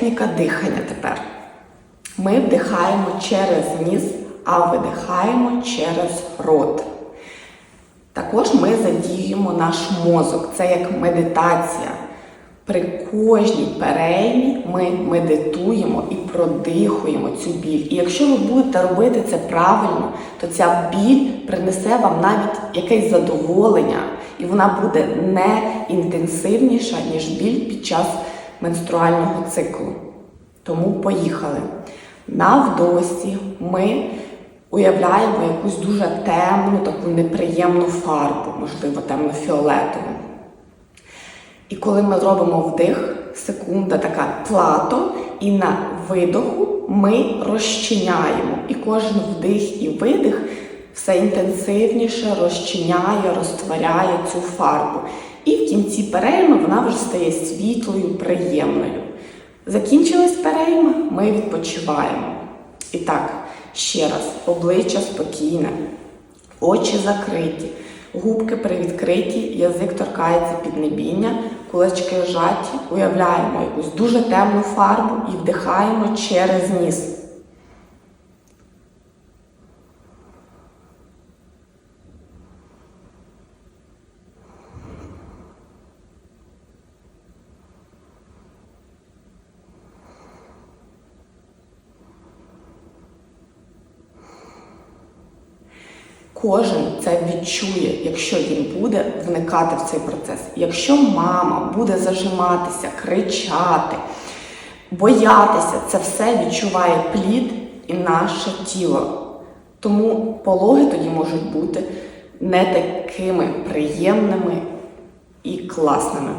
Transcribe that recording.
техніка дихання тепер. Ми вдихаємо через ніс, а видихаємо через рот. Також ми задіюємо наш мозок. Це як медитація. При кожній переймі ми медитуємо і продихуємо цю біль. І якщо ви будете робити це правильно, то ця біль принесе вам навіть якесь задоволення, і вона буде не інтенсивніша, ніж біль під час менструального циклу. Тому поїхали. На вдосі ми уявляємо якусь дуже темну, таку неприємну фарбу, можливо, темно-фіолетову. І коли ми зробимо вдих, секунда така плато, і на видоху ми розчиняємо. І кожен вдих і видих все інтенсивніше розчиняє, розтворяє цю фарбу. І в кінці перейми вона вже стає світлою, приємною. Закінчилась перейма, ми відпочиваємо. І так, ще раз, обличчя спокійне, очі закриті, губки привідкриті, язик торкається піднебіння, кулачки вжаті, уявляємо якусь дуже темну фарбу і вдихаємо через ніс. Кожен це відчує, якщо він буде вникати в цей процес. Якщо мама буде зажиматися, кричати, боятися, це все відчуває плід і наше тіло. Тому пологи тоді можуть бути не такими приємними і класними.